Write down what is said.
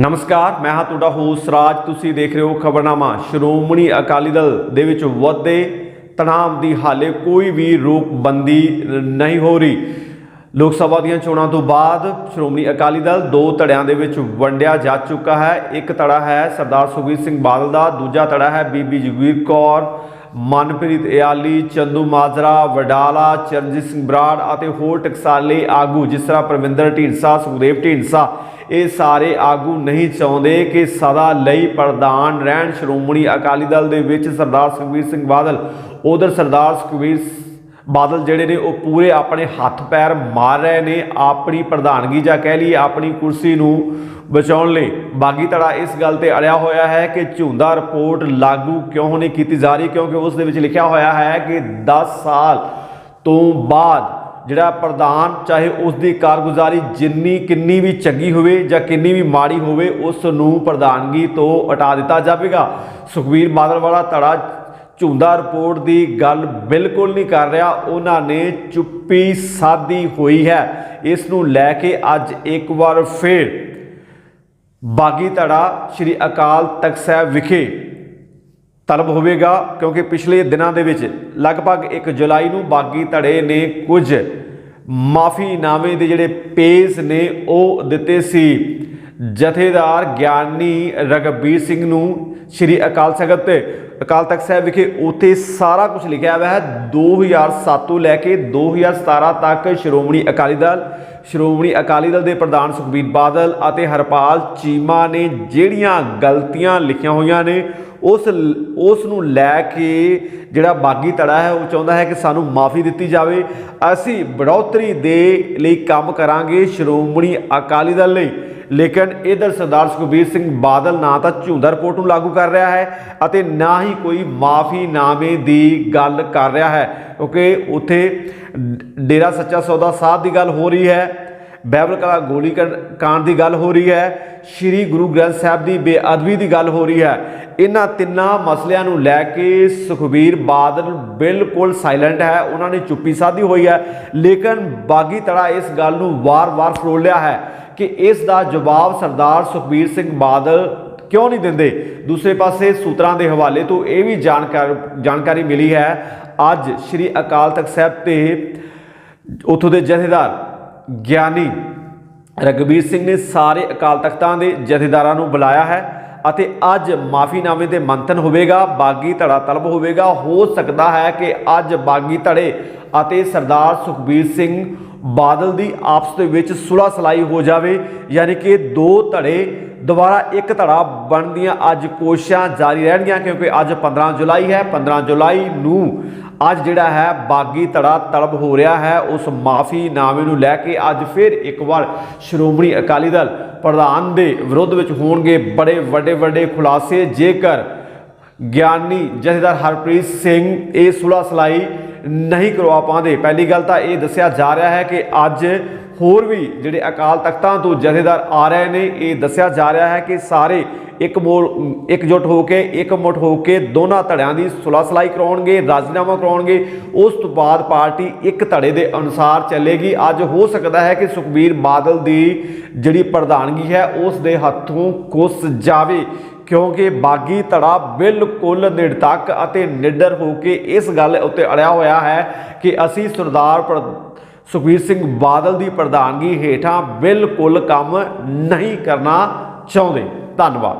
ਨਮਸਕਾਰ, ਮੈਂ ਹਾਂ ਤੁਹਾਡਾ ਹੋਸ ਰਾਜ। ਤੁਸੀਂ ਦੇਖ ਰਹੇ ਹੋ ਖਬਰਨਾਮਾ। ਸ਼੍ਰੋਮਣੀ ਅਕਾਲੀ ਦਲ ਦੇ ਵਿੱਚ ਵੱਧਦੇ ਤਣਾਅ ਦੀ ਹਾਲੇ ਕੋਈ ਵੀ ਰੋਕਬੰਦੀ ਨਹੀਂ ਹੋ ਰਹੀ। ਲੋਕ ਸਭਾ ਦੀਆਂ ਚੋਣਾਂ ਤੋਂ ਬਾਅਦ ਸ਼੍ਰੋਮਣੀ ਅਕਾਲੀ ਦਲ ਦੋ ਧੜਿਆਂ ਦੇ ਵਿੱਚ ਵੰਡਿਆ ਜਾ ਚੁੱਕਾ ਹੈ। ਇੱਕ ਧੜਾ ਹੈ ਸਰਦਾਰ ਸੁਖਬੀਰ ਸਿੰਘ ਬਾਦਲ ਦਾ, ਦੂਜਾ ਧੜਾ ਹੈ ਬੀਬੀ ਜਗਵੀਰ ਕੌਰ। ਮਨਪ੍ਰੀਤ ਇਆਲੀ, ਚੰਦੂ ਮਾਜਰਾ, ਵਡਾਲਾ, ਚਰਨਜੀਤ ਸਿੰਘ ਬਰਾੜ ਅਤੇ ਹੋਰ ਟਕਸਾਲੀ ਆਗੂ, ਜਿਸ ਤਰ੍ਹਾਂ ਪ੍ਰਵਿੰਦਰ ਢੀਂਡਸਾ, ਸੁਖਦੇਵ ਢੀਂਡਸਾ, ਇਹ ਸਾਰੇ ਆਗੂ ਨਹੀਂ ਚਾਹੁੰਦੇ ਕਿ ਸਦਾ ਲਈ ਪ੍ਰਧਾਨ ਰਹਿਣ ਸ਼੍ਰੋਮਣੀ ਅਕਾਲੀ ਦਲ ਦੇ ਵਿੱਚ ਸਰਦਾਰ ਸੁਖਬੀਰ ਸਿੰਘ ਬਾਦਲ, ਉਧਰ ਸਰਦਾਰ ਸੁਖਬੀਰ ਬਾਦਲ ਜਿਹੜੇ ਨੇ ਉਹ ਪੂਰੇ ਆਪਣੇ ਹੱਥ ਪੈਰ ਮਾਰ ਰਹੇ ਨੇ, ਆਪਣੀ ਪ੍ਰਧਾਨਗੀ ਜਾਂ ਕਹਿ ਲਈਏ ਆਪਣੀ ਕੁਰਸੀ ਨੂੰ ਬਚਾਉਣ ਲਈ। ਬਾਗੀ ਧੜਾ ਇਸ ਗੱਲ ਤੇ ਅੜਿਆ ਹੋਇਆ ਹੈ ਕਿ ਝੁੰਦਾ ਰਿਪੋਰਟ ਲਾਗੂ ਕਿਉਂ ਨਹੀਂ ਕੀਤੀ ਜਾ ਰਹੀ, ਕਿਉਂਕਿ ਉਸ ਦੇ ਵਿੱਚ ਲਿਖਿਆ ਹੋਇਆ ਹੈ ਕਿ 10 ਸਾਲ ਤੋਂ ਬਾਅਦ ਜਿਹੜਾ ਪ੍ਰਧਾਨ, ਚਾਹੇ ਉਸ ਦੀ ਕਾਰਗੁਜ਼ਾਰੀ ਜਿੰਨੀ ਕਿੰਨੀ ਵੀ ਚੰਗੀ ਹੋਵੇ ਜਾਂ ਕਿੰਨੀ ਵੀ ਮਾੜੀ ਹੋਵੇ, ਉਸ ਨੂੰ ਪ੍ਰਧਾਨਗੀ ਤੋਂ ਹਟਾ ਦਿੱਤਾ ਜਾਵੇਗਾ। ਸੁਖਬੀਰ ਬਾਦਲ ਵਾਲਾ ਧੜਾ ਝੁੰਦਾ ਰਿਪੋਰਟ ਦੀ ਗੱਲ ਬਿਲਕੁਲ ਨਹੀਂ ਕਰ ਰਿਹਾ। ਉਹਨਾਂ ਨੇ ਚੁੱਪੀ ਸਾਦੀ ਹੋਈ ਹੈ। ਇਸ ਨੂੰ ਲੈ ਕੇ ਅੱਜ ਇੱਕ ਵਾਰ ਫੇਰ ਬਾਗੀ ਧੜਾ ਸ੍ਰੀ ਅਕਾਲ ਤਖਤ ਸਾਹਿਬ ਵਿਖੇ ਤਲਬ ਹੋਵੇਗਾ, ਕਿਉਂਕਿ ਪਿਛਲੇ ਦਿਨਾਂ ਦੇ ਵਿੱਚ ਲਗਭਗ 1 ਜੁਲਾਈ ਨੂੰ ਬਾਗੀ ਧੜੇ ਨੇ ਕੁਝ ਮਾਫੀਨਾਮੇ ਦੇ ਜਿਹੜੇ ਪੇਜ ਨੇ, ਉਹ ਦਿੱਤੇ ਸੀ। ਜਥੇਦਾਰ ਗਿਆਨੀ ਰਗਬੀਰ ਸਿੰਘ ਨੂੰ ਸ੍ਰੀ ਅਕਾਲ ਤਖਤ ਅਕਾਲ ਤਖਤ ਸਾਹਿਬ ਵਿਖੇ ਉੱਥੇ ਸਾਰਾ ਕੁਝ ਲਿਖਿਆ ਹੋਇਆ ਹੈ। 2007 ਤੋਂ ਲੈ ਕੇ 2017 ਤੱਕ ਸ਼੍ਰੋਮਣੀ ਅਕਾਲੀ ਦਲ, ਸ਼੍ਰੋਮਣੀ ਅਕਾਲੀ ਦਲ ਦੇ ਪ੍ਰਧਾਨ ਸੁਖਬੀਰ ਬਾਦਲ ਅਤੇ ਹਰਪਾਲ ਚੀਮਾ ਨੇ ਜਿਹੜੀਆਂ ਗਲਤੀਆਂ ਲਿਖੀਆਂ ਹੋਈਆਂ ਨੇ, ਉਸ ਉਸ ਨੂੰ ਲੈ ਕੇ ਜਿਹੜਾ ਬਾਗੀ ਧੜਾ ਹੈ, ਉਹ ਚਾਹੁੰਦਾ ਹੈ ਕਿ ਸਾਨੂੰ ਮਾਫੀ ਦਿੱਤੀ ਜਾਵੇ। ਅਸੀਂ ਬੜੋਤਰੀ ਦੇ ਲਈ ਕੰਮ ਕਰਾਂਗੇ ਸ਼੍ਰੋਮਣੀ ਅਕਾਲੀ ਦਲ ਲਈ। ਲੇਕਿਨ ਇਧਰ ਸਰਦਾਰ ਸੁਖਬੀਰ ਸਿੰਘ ਬਾਦਲ ਨਾ ਤਾਂ ਝੁੰਦਾ ਰਿਪੋਰਟ ਨੂੰ ਲਾਗੂ ਕਰ ਰਿਹਾ ਹੈ ਅਤੇ ਨਾ ਹੀ ਕੋਈ ਮਾਫੀਨਾਮੇ ਦੀ ਗੱਲ ਕਰ ਰਿਹਾ ਹੈ, ਕਿਉਂਕਿ ਉੱਥੇ ਡੇਰਾ ਸੱਚਾ ਸੌਦਾ ਸਾਹਿਬ ਦੀ ਗੱਲ ਹੋ ਰਹੀ ਹੈ, ਬਹਿਬਲ ਕਲਾ ਗੋਲੀ ਕਾਂਡ ਦੀ ਗੱਲ ਹੋ ਰਹੀ ਹੈ, ਸ੍ਰੀ ਗੁਰੂ ਗ੍ਰੰਥ ਸਾਹਿਬ ਦੀ ਬੇਅਦਬੀ ਦੀ ਗੱਲ ਹੋ ਰਹੀ ਹੈ। ਇਹਨਾਂ ਤਿੰਨਾਂ ਮਸਲਿਆਂ ਨੂੰ ਲੈ ਕੇ ਸੁਖਬੀਰ ਬਾਦਲ ਬਿਲਕੁਲ ਸਾਇਲੈਂਟ ਹੈ, ਉਹਨਾਂ ਨੇ ਚੁੱਪੀ ਸਾਧੀ ਹੋਈ ਹੈ। ਲੇਕਿਨ ਬਾਗੀ ਤੜਾ ਇਸ ਗੱਲ ਨੂੰ ਵਾਰ-ਵਾਰ ਫਰੋਲ ਲਿਆ ਹੈ ਕਿ ਇਸ ਦਾ ਜਵਾਬ ਸਰਦਾਰ ਸੁਖਬੀਰ ਸਿੰਘ ਬਾਦਲ ਕਿਉਂ ਨਹੀਂ ਦਿੰਦੇ? ਦੂਸਰੇ ਪਾਸੇ ਸੂਤਰਾਂ ਦੇ ਹਵਾਲੇ ਤੋਂ ਇਹ ਵੀ ਜਾਣਕਾਰ, ਜਾਣਕਾਰੀ ਮਿਲੀ ਹੈ, ਅੱਜ ਸ੍ਰੀ ਅਕਾਲ ਤਖਤ ਸਾਹਿਬ ਤੇ ਉਥੋਂ ਦੇ ਜਥੇਦਾਰ ਗਿਆਨੀ ਰਗਬੀਰ ਸਿੰਘ ਨੇ ਸਾਰੇ ਅਕਾਲ ਤਖਤਾਂ ਦੇ ਜਥੇਦਾਰਾਂ ਨੂੰ ਬੁਲਾਇਆ ਹੈ ਅਤੇ ਅੱਜ ਮਾਫੀਨਾਮੇ ਤੇ ਮੰਥਨ ਹੋਵੇਗਾ, ਬਾਗੀ ਧੜਾ ਤਲਬ ਹੋਵੇਗਾ। ਹੋ ਸਕਦਾ ਹੈ ਕਿ ਅੱਜ ਬਾਗੀ ਧੜੇ ਅਤੇ ਸਰਦਾਰ ਸੁਖਬੀਰ ਸਿੰਘ ਬਾਦਲ ਦੀ ਆਪਸ ਦੇ ਵਿੱਚ ਸੁਲਾ ਸਲਾਈ ਹੋ ਜਾਵੇ, ਯਾਨੀ ਕਿ ਦੋ ਧੜੇ ਦੁਬਾਰਾ ਇੱਕ ਧੜਾ ਬਣਦੀਆਂ ਅੱਜ ਕੋਸ਼ਿਸ਼ਾਂ ਜਾਰੀ ਰਹਿਣਗੀਆਂ ਕਿਉਂਕਿ ਅੱਜ 15 ਜੁਲਾਈ ਹੈ। 15 ਜੁਲਾਈ ਨੂੰ ਅੱਜ ਜਿਹੜਾ ਹੈ ਬਾਗੀ ਧੜਾ ਤਲਬ ਹੋ ਰਿਹਾ ਹੈ। ਉਸ ਮਾਫੀ ਨਾਮੇ ਨੂੰ ਲੈ ਕੇ ਅੱਜ ਫਿਰ ਇੱਕ ਵਾਰ ਸ਼੍ਰੋਮਣੀ ਅਕਾਲੀ ਦਲ ਪ੍ਰਧਾਨ ਦੇ ਵਿਰੁੱਧ ਵਿੱਚ ਹੋਣਗੇ ਬੜੇ ਵੱਡੇ ਵੱਡੇ ਖੁਲਾਸੇ। ਜੇਕਰ ਗਿਆਨੀ ਜਥੇਦਾਰ ਹਰਪ੍ਰੀਤ ਸਿੰਘ ਇਹ ਸੁਲਾ ਸਲਾਈ ਨਹੀਂ ਕਰਵਾ ਪਾਉਂਦੇ। ਪਹਿਲੀ ਗੱਲ ਤਾਂ ਇਹ ਦੱਸਿਆ ਜਾ ਰਿਹਾ ਹੈ ਕਿ ਅੱਜ ਹੋਰ ਵੀ ਜਿਹੜੇ ਅਕਾਲ ਤਖਤਾਂ ਤੋਂ ਜਥੇਦਾਰ ਆ ਰਹੇ ਨੇ, ਇਹ ਦੱਸਿਆ ਜਾ ਰਿਹਾ ਹੈ ਕਿ ਸਾਰੇ ਇੱਕ ਮੋਲ ਇਕਜੁੱਟ ਹੋ ਕੇ, ਇਕਮੁੱਠ ਹੋ ਕੇ ਦੋਨਾਂ ਧੜਿਆਂ ਦੀ ਸੁਲਾ ਸਲਾਈ ਕਰਾਉਣਗੇ, ਰਾਜੀਨਾਮਾ ਕਰਾਉਣਗੇ। ਉਸ ਤੋਂ ਬਾਅਦ ਪਾਰਟੀ ਇੱਕ ਧੜੇ ਦੇ ਅਨੁਸਾਰ ਚੱਲੇਗੀ। ਅੱਜ ਹੋ ਸਕਦਾ ਹੈ ਕਿ ਸੁਖਬੀਰ ਬਾਦਲ ਦੀ ਜਿਹੜੀ ਪ੍ਰਧਾਨਗੀ ਹੈ, ਉਸ ਦੇ ਹੱਥੋਂ ਕੁਸ ਜਾਵੇ। ਕਿਉਂਕਿ ਬਾਗੀ ਧੜਾ ਬਿਲਕੁਲ ਨਿਰਤੱਕ ਅਤੇ ਨਿਡਰ ਹੋ ਕੇ ਇਸ ਗੱਲ ਉੱਤੇ ਅੜਿਆ ਹੋਇਆ ਹੈ ਕਿ ਅਸੀਂ ਸਰਦਾਰ ਸੁਖਬੀਰ ਸਿੰਘ ਬਾਦਲ ਦੀ ਪ੍ਰਧਾਨਗੀ ਹੇਠਾਂ ਬਿਲਕੁਲ ਕੰਮ ਨਹੀਂ ਕਰਨਾ ਚਾਹੁੰਦੇ। ਧੰਨਵਾਦ।